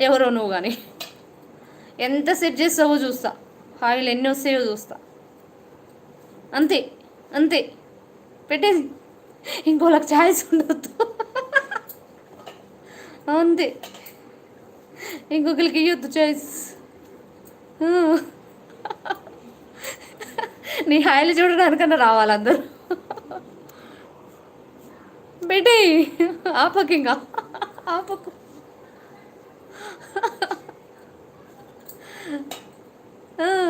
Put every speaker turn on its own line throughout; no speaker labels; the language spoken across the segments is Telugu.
ఎవరో నువ్వు కానీ ఎంత సెట్ చేస్తావో చూస్తా. హాయిలు ఎన్ని వస్తాయో చూస్తా. అంతే అంతే. పెట్టేసి ఇంకోళ్ళకి ఛాయిస్ ఉండొద్దు. అంతే. ఇంకొకరికి ఇవ్వద్దు చాయిస్ నీ హాయిలు చూడడానికన్నా రావాలి అందరూ. బెట్టి ఆపకు ఇంకా. ఆపకు.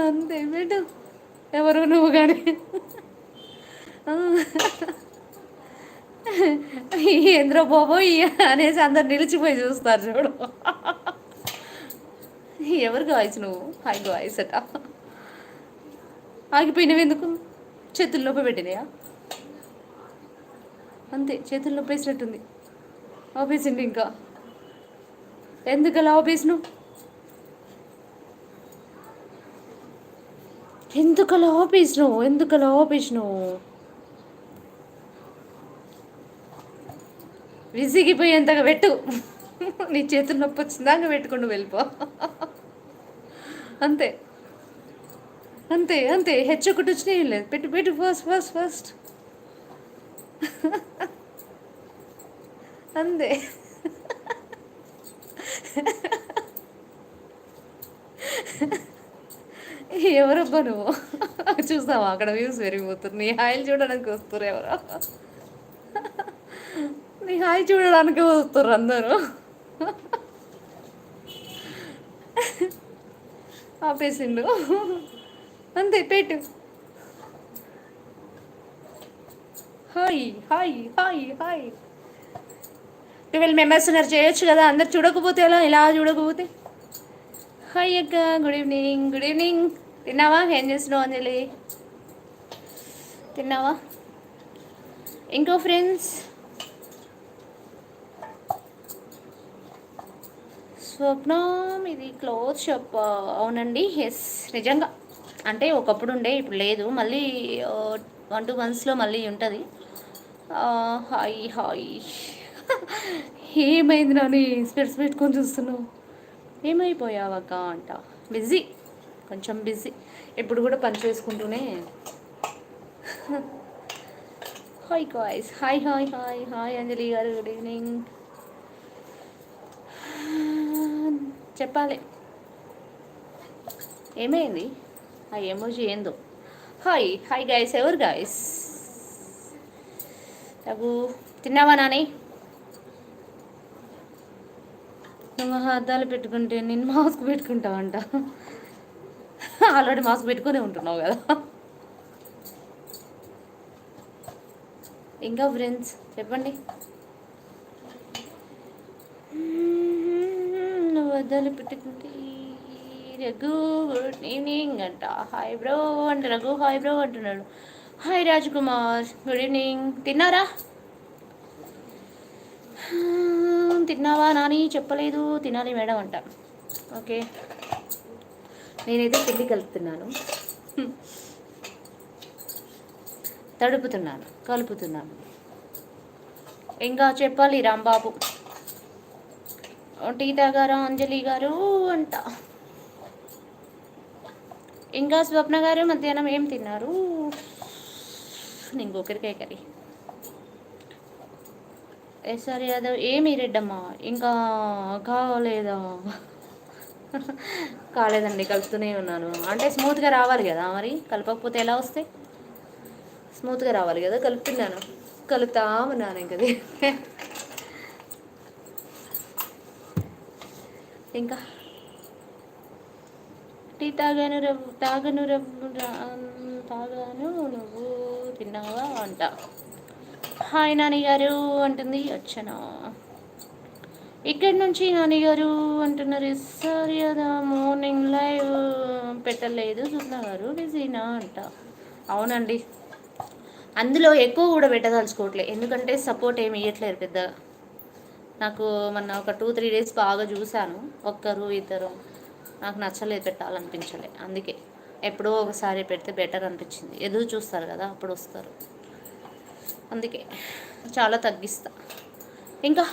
అంతే పెట్టు ఎవరు నువ్వు కానీ. ఏంద్రో బాబో అనేసి అందరు నిలిచిపోయి చూస్తారు చూడు. ఎవరు గాయస్ నువ్వు? హాయ్ గాయస్ అట. ఆగిపోయినవి ఎందుకు? చేతుల్లోపే పెట్టినాయా? అంతే చేతుల్లో వేసినట్టుంది ఆపేసిండి ఇంకా. ఎందుకు అలా ఆపేసినావు? ఎందుకు అలా ఆపేసినావు? ఎందుకు అలా ఆపేసినావు? విసిగిపోయేంతగా పెట్టు. నీ చేతులు నొప్పి వచ్చిందాక పెట్టుకుంటూ వెళ్ళిపో. అంతే. అంతే అంతే. హెచ్ ఒకటి వచ్చినాయి లేదు. పెట్టు పెట్టు ఫస్ట్ ఫస్ట్ ఫస్ట్ అంతే. ఎవరబ్బా నువ్వు? చూస్తావా అక్కడ వ్యూస్ పెరిగిపోతుంది నీ హాయిలు చూడడానికి వస్తారు ఎవరో. నీ హాయి చూడడానికి వస్తారు అందరూ. ఆపేసిండు. అంతే పెట్టు. Hi hi hi hi. Twelve members ఉన్నారు. చేయొచ్చు కదా. అందరు చూడకపోతే ఎలా? ఇలా చూడకపోతే? హాయ్ అక్క. గుడ్ ఈవినింగ్ గుడ్ ఈవినింగ్ తిన్నావా? ఏం చేస్తున్నావు అంజలి? తిన్నావా? ఇంకో ఫ్రెండ్స్ స్వప్నం ఇది క్లోత్ షాప్. అవునండి. ఎస్ నిజంగా. అంటే ఒకప్పుడు ఉండే ఇప్పుడు లేదు. మళ్ళీ వన్ టూ మంత్స్లో మళ్ళీ ఉంటుంది. హాయ్ హాయ్ ఏమైంది నాని స్పెట్స్ పెట్టుకొని చూస్తున్నావు. ఏమైపోయావక్క అంట. బిజీ. కొంచెం బిజీ. ఇప్పుడు కూడా పని చేసుకుంటూనే. Hi guys. Hi hi hi hi Anjali గారు గుడ్ ఈవినింగ్. చెప్పాలి. ఏమైంది? ఆ ఎమోజీ ఏందో. Hi hi guys. ఎవరు గాయస్? రఘు. తిన్నావా నాని? నువ్వు అద్దాలు పెట్టుకుంటే నేను మాస్క్ పెట్టుకుంటావంట. ఆల్రెడీ మాస్క్ పెట్టుకునే ఉంటున్నావు కదా. ఇంకా ఫ్రెండ్స్ చెప్పండి. నువ్వు అద్దాలు పెట్టుకుంటే రఘు గుడ్ ఈవినింగ్ అంట. హాయ్ బ్రో అంట రఘు హాయ్ బ్రో అంటున్నాడు. Hi Raj Kumar good evening. తిన్నారా? తిన్నావా నాని? చెప్పలేదు. తినాలి మేడం అంట. ఓకే. నేనైతే పిండి కలుపుతున్నాను. తడుపుతున్నాను. కలుపుతున్నాను. ఇంకా చెప్పాలి రాంబాబు. టీ తాగారా అంజలి గారు అంట. ఇంకా స్వప్న గారు మధ్యాహ్నం ఏం తిన్నారు? నేను గోకరికాయ కర్రీ. ఎస్ఆర్ యాదవ్ ఏమి రెడ్డమ్మా? ఇంకా కాలేదా? కాలేదండి కలుపుతూనే ఉన్నాను. అంటే స్మూత్గా రావాలి కదా మరి? కలపకపోతే ఎలా వస్తాయి స్మూత్గా రావాలి కదా కలుపుతున్నాను. కలుపుతా ఉన్నాను ఇంక. ఇంకా? టీ తాగాను రవ్వు తాగను రవ్వు రా- తాగాను నువ్వు తిన్నావా? అంట. హాయ్ నాన్నగారు అంటుంది అర్చన ఇక్కడి నుంచి నాని అంటున్నారు సారీ అదా మార్నింగ్ లైవ్ పెట్టలేదు సుప్నా గారు బిజీనా అంట. అవునండి. అందులో ఎక్కువ కూడా పెట్టదలుచుకోవట్లేదు ఎందుకంటే సపోర్ట్ ఏమి ఇవ్వట్లేదు పెద్దగా నాకు మొన్న ఒక టూ త్రీ డేస్ బాగా చూశాను ఒక్కరు ఇద్దరు. నాకు నచ్చలేదు పెట్టాలనిపించలే అందుకే. ఎప్పుడో ఒకసారి పెడితే బెటర్ అనిపించింది. ఎదురు చూస్తారు కదా అప్పుడు వస్తారు. అందుకే చాలా తగ్గిస్తా. ఇంకా